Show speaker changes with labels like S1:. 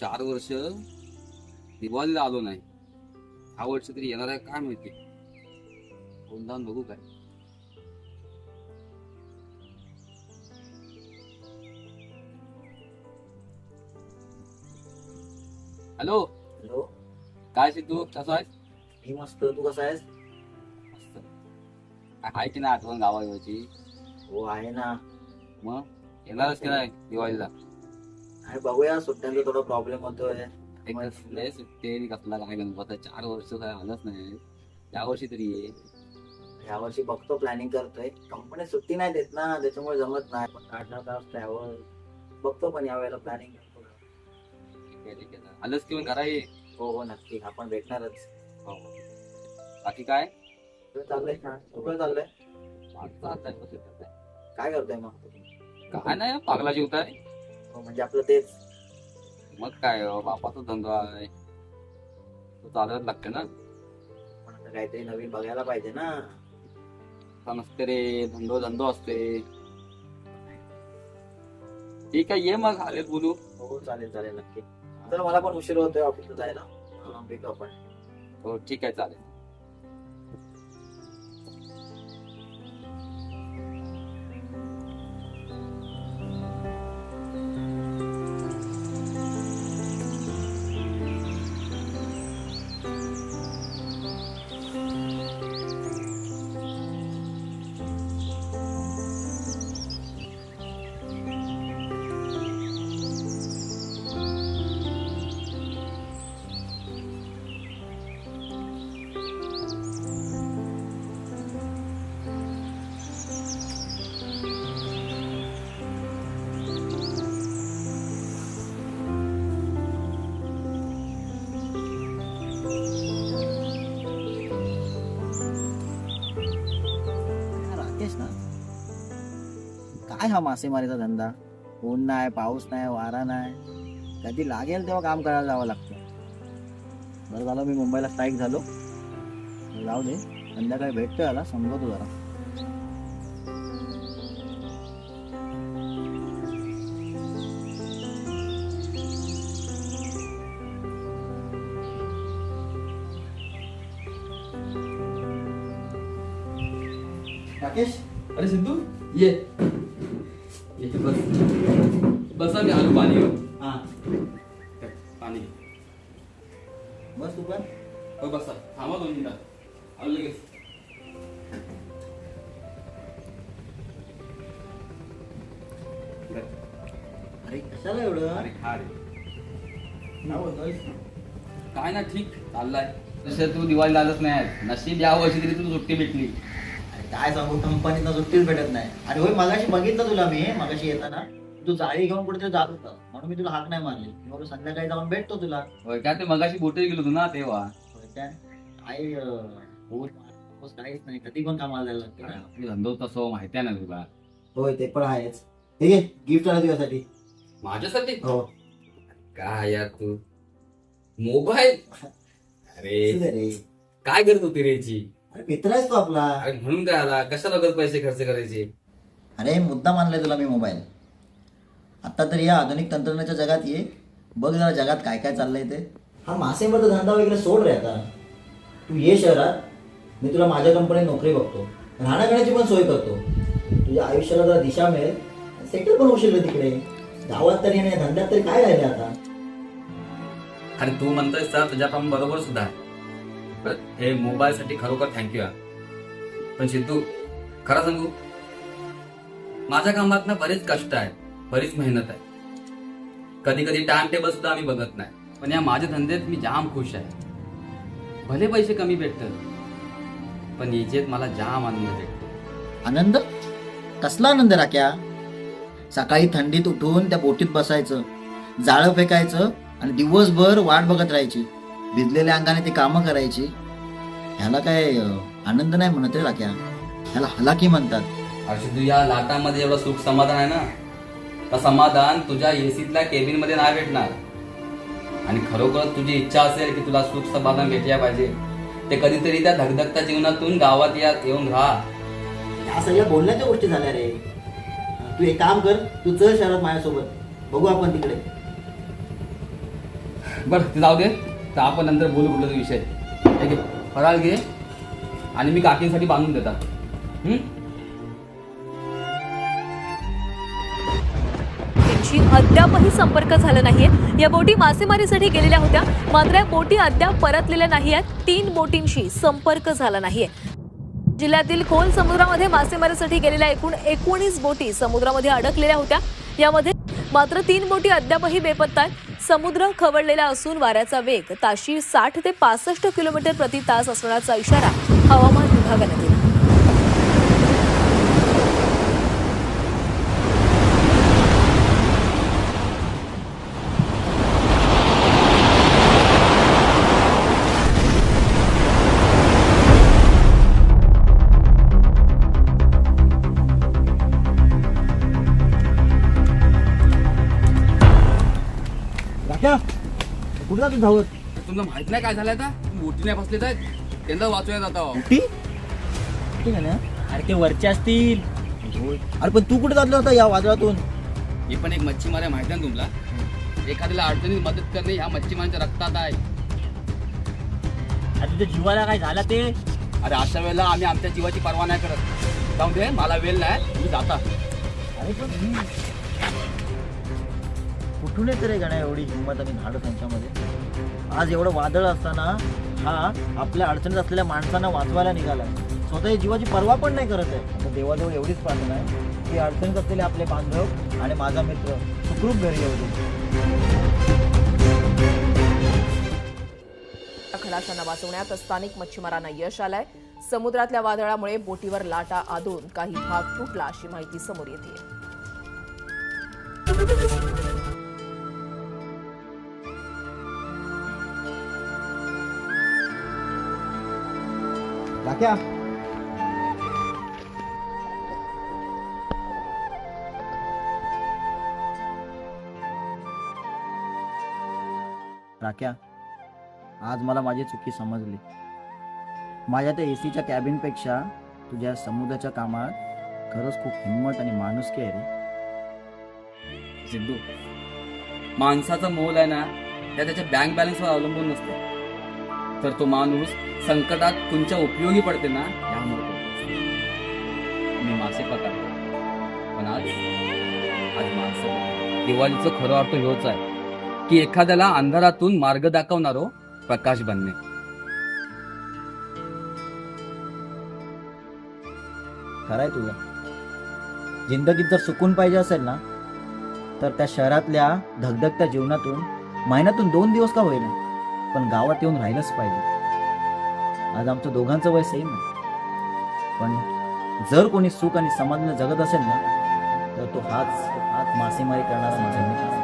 S1: चार वर्ष दिवाळीला आलो नाही. ह्या वर्ष तरी येणार आहे काय माहिती? फोन बघू काय? हॅलो?
S2: हॅलो?
S1: काय सिद्धू कसं आहेस?
S2: मी मस्त. तू कसा आहेस?
S1: मस्त. आहे की नाही आठवण गावाची
S2: हो आहे ना.
S1: मग? येणारच की नाही दिवाळीला?
S2: आणि बघूया सुट्ट्यांचा थोडा प्रॉब्लेम होतोय.
S1: लय सुट्टी कसला काय गणपत चार वर्ष काय आलंच नाही. या वर्षी तरी ये.
S2: यावर्षी बघतो प्लॅनिंग करतोय. कंपनी सुट्टी नाही देत ना त्याच्यामुळे जमत नाही. पण आठ नऊ तास ट्रॅव्हल बघतो पण यावेळेला प्लॅनिंग करतो.
S1: ठीक आहे, ठीक आहे. आलंच की मग घरा ये.
S2: हो हो नक्की. आपण भेटणारच.
S1: हो. बाकी काय?
S2: कुठे चाललंय कुठे चाललंय. काय करतोय मग?
S1: काय नाही पागला जीवत आहे
S2: हो, म्हणजे आपलं तेच.
S1: मग काय हो, बापाचा धंदा आहे. तो चालत लागते ना.
S2: पण आता काहीतरी नवीन बघायला पाहिजे ना.
S1: आता नसते रे धंदो धंदो असते. ठीक आहे ये मग आलेत बोलू.
S2: हो चालेल चालेल नक्की. तर मला पण उशीर होतोय ऑफिसला जायला. हा, भेटू आपण.
S1: हो ठीक आहे चालेल.
S2: हा मासेमारीचा धंदा. ऊन नाही पाऊस नाही वारा नाही कधी लागेल तेव्हा काम करायला जावं लागतं. बरं झालं मी मुंबईला स्थायिक झालो. जाऊ दे संध्याकाळी भेटतोय याला समजवतो जरा. राकेश?
S1: अरे सिद्धू ये. ये बस. बस मी आलो पाणी घेऊन.
S2: हा.
S1: पाणी.
S2: बस तू पण
S1: हो बसा. थांबा दोन मिनिटात आलो लगेच.
S2: अरे कशाला एवढं?
S1: अरे खा रे.
S2: काय बोलतोयस?
S1: काय ना ठीक. चाललाय. तसं तू दिवाळीला आलंच नाही नशीब या वर्षी तरी तुला सुट्टी भेटली.
S2: काय सांगू कंपनीत सुट्टीच भेटत नाही. अरे होय मगाशी बघितलं तुला मी मगाशी येताना. तू जाळी घेऊन कुठे जात होता. म्हणून मी तुला हाक नाही मारली. मग संध्याकाळी जाऊन भेटतो तुला.
S1: होय काय ते मगाशी बोटे गेलो तू ना तेव्हा.
S2: होय काय? काय अं, ऊन, पाऊस काहीच नाही. कधी पण कामाला जायला लागतं.
S1: काय आपली धंदो तसं माहिती आहे ना तुला.
S2: होय ते पण आहेच. ठीक आहे गिफ्ट आला तुझ्यासाठी.
S1: माझ्यासाठी?
S2: हो.
S1: काय यार तू? मोबाईल? अरे.
S2: दे रे.
S1: काय करत होती रे याची?
S2: अरे मित्र आहेस तू आपला.
S1: अरे म्हणून काय आला? कशाला उगाच पैसे खर्च करायचे?
S2: अरे मुद्दा मानलाय तुला मी मोबाईल. आता तर या आधुनिक तंत्रज्ञानाच्या जगात ये. बघ जरा जगात काय काय चाललंय ते. हा मासेमारीचा धंदा वगैरे सोड रे आता. तू ये शहरात. मी तुला माझ्या कंपनीत नोकरी बघतो. राहण्याखाण्याची पण सोय करतो. तुझ्या आयुष्याला जरा दिशा मिळेल. सेटल पण होशील रे तिकडे. गावात तरी आणि या धंद्यात तरी काय राहिले आता?
S1: आणि तू म्हणतोयस तर तुझ्या काम बरोबर सुद्धा. आहे पण हे मोबाईल साठी खरोखर थँक्यू पण सिद्धू खरं सांगू? माझ्या कामात ना बरेच कष्ट आहे बरीच मेहनत आहे. कधी कधी टाइम टेबल सुद्धा आम्ही बघत नाही. पण या माझ्या धंद्यात मी जाम खुश आहे. भले पैसे कमी भेटतात पण याच्यात मला जाम आनंद भेटतो.
S2: आनंद? कसला आनंद राख्या? सकाळी थंडीत उठून त्या बोटीत बसायचं जाळं फेकायचं आणि दिवसभर वाट बघत राहायची. भिजलेल्या अंगाने ती कामं करायची. ह्याला काय आनंद नाही म्हणत रे राख्या. ह्याला हलाकी म्हणतात.
S1: अरे सिद्धू या लाटामध्ये एवढं सुख समाधान आहे ना? तर समाधान तुझ्या एसीतल्या केबिनमध्ये नाही भेटणार. आणि खरोखर तुझी इच्छा असेल की तुला सुख समाधान भेटल्या पाहिजे. ते कधीतरी त्या धगधगत्या जीवनातून गावात या येऊन राहा.
S2: ह्या सगळ्या बोलण्याच्या गोष्टी झाल्या रे. तू एक काम कर तू चल शहरात माझ्यासोबत. बघू आपण तिकडे.
S1: बरं ते जाऊ दे. तर आपण नंतर बोलू कुठला तरी विषय. ठीक आहे? फराळ घे आणि मी काकींसाठी बांधून देता.
S3: त्यांची अद्यापही संपर्क झाला नाहीये. या बोटी मासेमारीसाठी गेलेल्या होत्या. मात्र या बोटी अद्याप परतलेल्या नाही आहेत तीन बोटींशी संपर्क झाला नाहीये. जिल्ह्यातील खोल समुद्रामध्ये मासेमारीसाठी गेलेल्या एकूण एकोणीस बोटी समुद्रामध्ये अडकलेल्या होत्या. यामध्ये मात्र तीन बोटी अद्यापही बेपत्ता आहेत. समुद्र खवळलेला असून वाऱ्याचा वेग ताशी साठ ते पासष्ट किलोमीटर प्रति तास असण्याचा इशारा हवामान विभागाने दिला.
S2: राख्या कुठं जातो धावत?
S1: तुला माहीत नाही काय झालं आता? मोठी नाही फसले तर त्यांना वाचूया जाता
S2: ती ठीक आहे ना
S4: अरे ते वरचे असतील.
S2: अरे पण तू कुठे जातला होता या वादळातून?
S1: मी पण एक मच्छीमार आहे माहिती ना तुमला? एखाद्याला अडचणीत मदत करणे ह्या मच्छीमारांच्या रक्तात आहे.
S4: अरे तुझ्या जीवाला काय झालं ते?
S1: अरे अशा वेळेला आम्ही आमच्या जीवाची पर्वा नाही करत. जाऊ दे मला वेळ नाही मी जाता.
S2: अरे पण ही- कुठून येते रे गाण्या एवढी हिंमत आणि धाडस त्यांच्यामध्ये आज एवढं वादळ असताना हा आपल्या अडचणीत असलेल्या माणसांना वाचवायला निघाला स्वतःच्या जीवाची पर्वा पण नाही करत आहे. आता देवाजवळ एवढीच प्रार्थना आहे की अडचणीत असलेले आपले बांधव आणि माझा मित्र सुखरूप घरी येऊ
S3: खलाशांना वाचवण्यात स्थानिक मच्छीमारांना यश आलंय. समुद्रातल्या वादळामुळे बोटीवर लाटा आदून काही भाग तुटला अशी माहिती समोर येते.
S2: राख्या राख्या आज मला माझी चुकी समजली. माझ्या त्या एसीच्या कॅबिनपेक्षा तुझ्या समुद्राच्या कामात खरंच खूप हिंमत आणि माणुसकी आहे रे.
S1: सिद्धू माणसाचा मोल आहे ना त्या त्याच्या बँक बॅलन्सवर अवलंबून नसते. तर तो माणूस संकटात तुमच्या उपयोगी पडते ना यामुळे मी मासे पकडतो. पण आज आज माणसं दिवाळीचं खरं अर्थ ह्योच आहे की एखाद्याला अंधारातून मार्ग दाखवणारो प्रकाश बनणे.
S2: खरंय तुझं. जिंदगीत जर सुकून पाहिजे असेल ना तर त्या शहरातल्या धगधगत्या जीवनातून महिन्यातून दोन दिवस का होईना पण गावात येऊन राहिलंच पाहिजे. आज आमचं दोघांचं वय सेम आहे. पण जर कोणी सुख आणि समाधान जगत असेल ना तर तो हाच हाच मासेमारी करणारा माझा मित्र